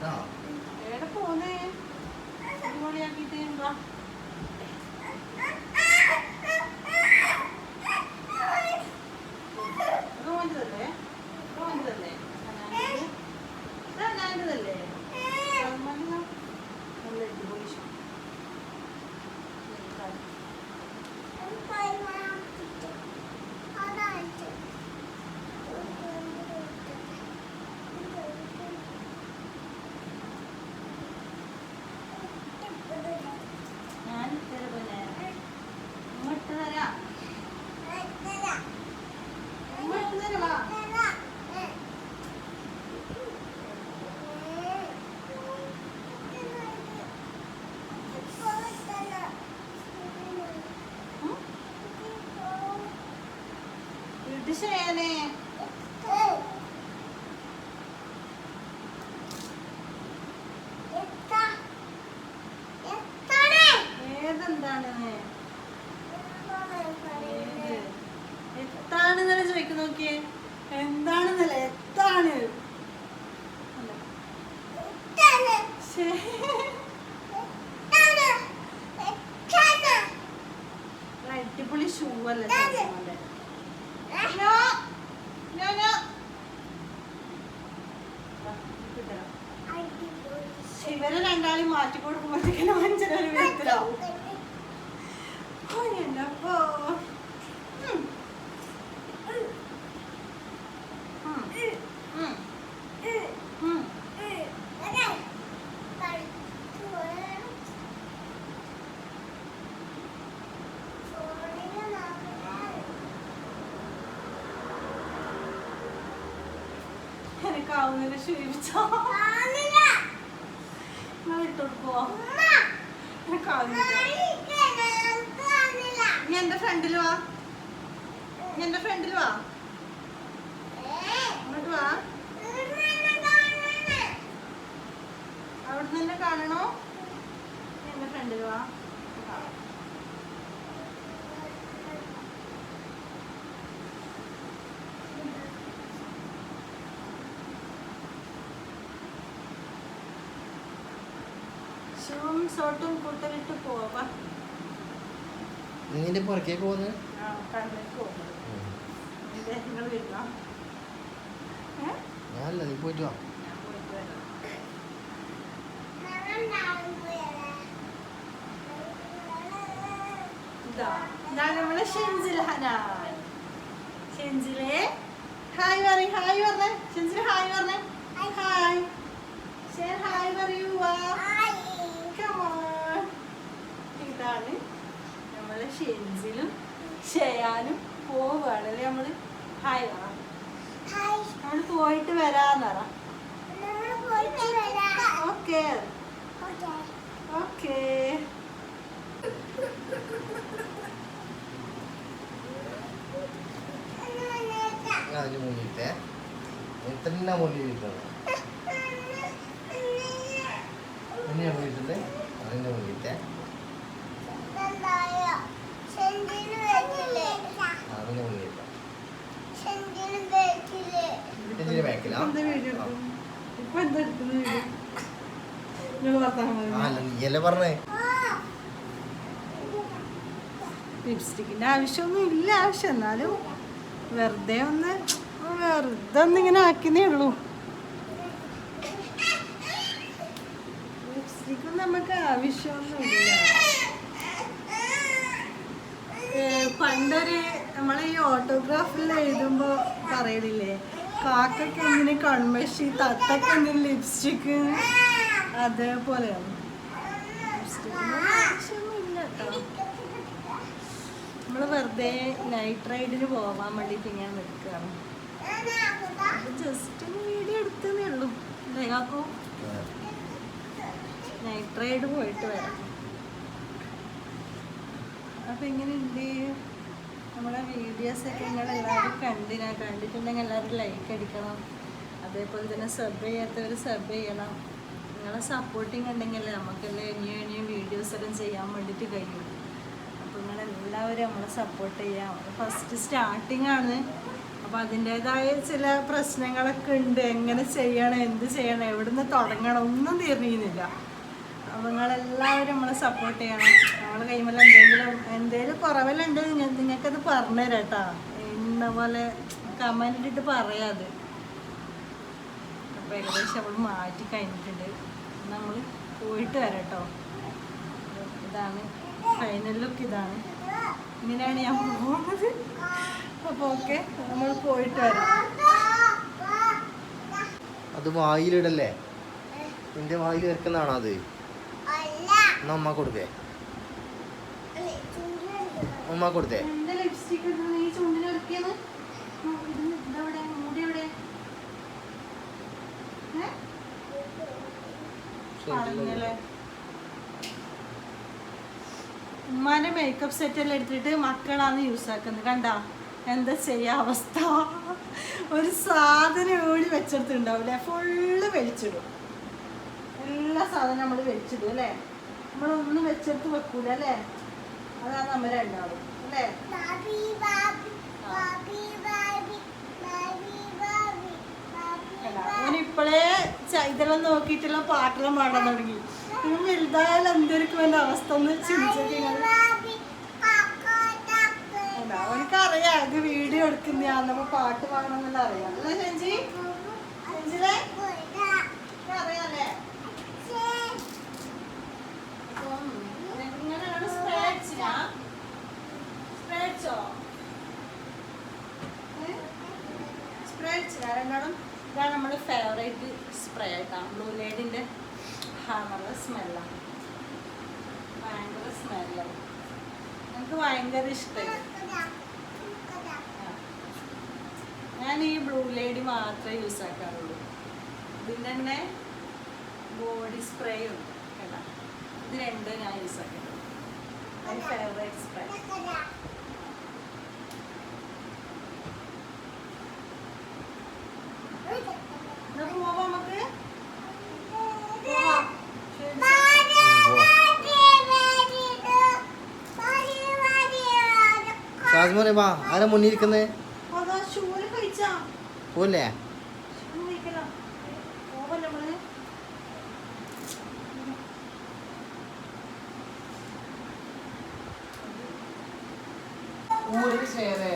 enough ചെയ്യാനേ. ഏതെന്താണ്? ഏത്? എത്താണെന്നല്ലേ ചോദിക്കുന്നു നോക്കിയേ. എന്താണെന്നല്ല എത്താണ്? അടിപൊളി ഷൂ അല്ലേ ഇവരെ രണ്ടാളെയും മാറ്റി കൊടുക്കുമ്പോഴത്തേക്കും അഞ്ചരൊരു വിധത്തിലാവും. എനിക്കാവുന്നില്ല ക്ഷീണിച്ചോ നീ എന്റെ ഫ്രണ്ടിൽ വാ. നീ എന്റെ ഫ്രണ്ടിൽ വാ. അങ്ങോട്ട് വാ. അവിടെ കാണണോ. എന്റെ ഫ്രണ്ടിൽ വാ. ഷൂവും ഷോർട്ടും കൂട്ടലിട്ട് പോവാ. നിന്റെ പുറക്കേക്ക് പോകുന്നത്? ഞാനല്ല നീ പോയിട്ട് വാ. നമ്മളെ ഷെൻസിൽ ഷെൻസിലെ ഹായ് പറ ഹായ് പറഞ്ഞേ. ഷെൻസിൽ ഹായ് പറഞ്ഞേ. ഹായ്. ഹായ് പറയൂ വാ. ഇതാണ് നമ്മളെ ഷെൻസിലും ചെയ്യാനും പോവുകയാണ്. അല്ലെ നമ്മൾ? ഹായ് പറ നമ്മൾ പോയിട്ട് വരാന്ന് പറ. ഓക്കെ ഓക്കെ മുന്നിട്ടേ അതിന്റെ മുന്നിട്ടേ അതിന്റെ മുന്നിട്ട ഇതിന്റെ ബാക്കിലാ എന്താ വീഡിയോ എടുക്കുന്നു ഇപ്പൊ എന്താ എടുക്കുന്ന വീഡിയോ നിങ്ങൾ വർത്താനം ആ അല്ല നീയല്ലേ പറഞ്ഞേ? ലിപ്സ്റ്റിക്കിന്റെ ആവശ്യമൊന്നും ഇല്ല ആവശ്യം എന്നാലും വെറുതെ ഒന്ന് വെറുതെ ഒന്നിങ്ങനെ ആക്കുന്നേ ഉള്ളൂ. ലിപ്സ്റ്റിക്കും നമുക്ക് ആവശ്യമൊന്നും ഇല്ല. പണ്ടൊരു നമ്മളെ ഈ ഓട്ടോഗ്രാഫിൽ എഴുതുമ്പോ പറയലില്ലേ കാക്കൊക്കെ എങ്ങനെ കൺമഷി തത്തൊക്കെ എങ്ങനെ ലിപ്സ്റ്റിക്ക് അതേപോലെയാണ്. കേട്ടോ നമ്മൾ വെറുതെ നൈറ്റ് റൈഡിന് പോകാൻ വേണ്ടിയിട്ട് ഇങ്ങനെ നിൽക്കുകയാണ് ജസ്റ്റ് വീഡിയോ എടുത്തേ ഉള്ളൂ. അല്ലേ കാക്കു നൈറ്റ് റൈഡ് പോയിട്ട് വരാം. അപ്പം എങ്ങനെയുണ്ട്? നമ്മളെ നിങ്ങൾ എല്ലാവരും കണ്ടിനാ കണ്ടിട്ടുണ്ടെങ്കിൽ എല്ലാവരും ലൈക്ക് അടിക്കണം. അതേപോലെ തന്നെ സബ് ചെയ്യാത്തവർ സബ് ചെയ്യണം. നിങ്ങളെ സപ്പോർട്ടിങ് ഉണ്ടെങ്കിൽ നമുക്കല്ലേ ഇനിയും ഇനിയും വീഡിയോസ് എല്ലാം ചെയ്യാൻ വേണ്ടിയിട്ട് കഴിയുള്ളൂ അപ്പോൾ നിങ്ങളെല്ലാവരും നമ്മളെ സപ്പോർട്ട് ചെയ്യാം. ഫസ്റ്റ് സ്റ്റാർട്ടിംഗ് ആണ്. അപ്പോൾ അതിന്റെതായ ചില പ്രശ്നങ്ങളൊക്കെ ഉണ്ട്. എങ്ങനെ ചെയ്യണം എന്ത് ചെയ്യണം എവിടുന്ന് തുടങ്ങണം ഒന്നും തീർന്നിരുന്നില്ല. അപ്പം നിങ്ങളെല്ലാവരും നമ്മളെ സപ്പോർട്ട് ചെയ്യണം. നമ്മൾ കഴിയുമ്പോൾ എന്തെങ്കിലും എന്തെങ്കിലും കുറവല്ലുണ്ട് നിങ്ങൾക്കത് പറഞ്ഞു തരാം കേട്ടോ ഇന്ന പോലെ കമന്റ് ഇട്ടിട്ട് പറയാത് അപ്പോൾ ഏകദേശം അവൾ മാറ്റി കഴിഞ്ഞിട്ടുണ്ട്. നമ്മൾ പോയിട്ട് വരാം കേട്ടോ ഇതാണ് ഫൈനൽ ലുക്ക് ഇതാണ്. ഇങ്ങനെയാണ് ഞാൻ പോകുന്നത്. അപ്പോൾ ഓക്കെ നമ്മൾ പോയിട്ട് വരാം. അത് വായിലിടല്ലേ? നിന്റെ വായിൽ വെക്കുന്നതാണോ അത്? എന്നാ ഉമ്മ കൊടുക്കേ? ഉമ്മ കൊടുത്തേ? ലിപ്സ്റ്റിക് നീ ചുണ്ടിന് ഒരുക്കിയത്? ഉമ്മാന്റെ മേക്കപ്പ് സെറ്റ് എല്ലാം എടുത്തിട്ട് മക്കളാണ് യൂസ് ആക്കുന്നത്. കണ്ട? എന്താ ചെയ്യാ അവസ്ഥ? ഒരു സാധനം ഓടി വെച്ചെടുത്തിണ്ടാവൂലെ ഫുള്ള് വലിച്ചിടും. എല്ലാ സാധനം നമ്മൾ വലിച്ചിടും അല്ലേ? നമ്മളൊന്നും വെച്ചെടുത്ത് വെക്കൂല അല്ലേ? അതാണ് നമ്മുടെ ഉണ്ടാവും അല്ലേ? ഓനിപ്പോഴേ ഇതെല്ലാം നോക്കിയിട്ടുള്ള പാട്ടെല്ലാം പാടാൻ തുടങ്ങി. ഇവൻ വലുതായാലും എന്തൊരുക്കും എന്റെ അവസ്ഥ ഒന്ന് ചിന്തിച്ചിട്ട് അവനക്ക് അറിയാം ഇത് വീഡിയോ എടുക്കുന്നതാണെന്നപ്പോ പാട്ട് പാടണമെന്നുള്ള അറിയാം. അല്ലേ സെഞ്ചി അറിയാല്ലേ? അപ്പം ഇതാണ് നമ്മുടെ ഫേവറേറ്റ് സ്പ്രേ ആയിട്ടാണ് ബ്ലൂ ലേഡിന്റെ നല്ല സ്മെല്ലാണ് ഭയങ്കര സ്മെല്ലാണ് എനിക്ക് ഭയങ്കര ഇഷ്ടമായി ഞാൻ ഈ ബ്ലൂ ലേഡി മാത്രമേ യൂസ് ആക്കാറുള്ളൂ. ഇതിന്റെ തന്നെ ബോഡി സ്പ്രേ ഉണ്ട് കേട്ടോ. ഇത് രണ്ടും ഞാൻ യൂസ് എന്റെ ഫേവറേറ്റ് സ്പ്രേ ഷാസ്മോനെ വാ ആരാ മുന്നിൽ ഇരിക്കുന്നേ പോലെ ഊരിൽ ചേരേ.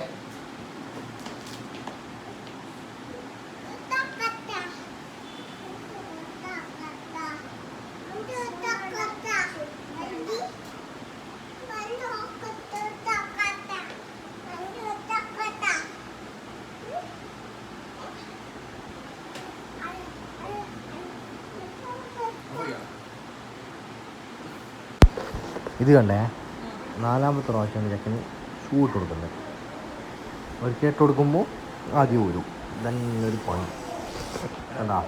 ഇത് കണ്ടേ? നാലാമത്തെ പ്രാവശ്യമാണ് ചെക്കന് ഷൂ ഇട്ട് കൊടുക്കുന്നത്. ഒരിക്കൽ ഇട്ട് കൊടുക്കുമ്പോൾ ആദ്യം വരും ഇതന്നെ ഒരു പണി കണ്ടാ?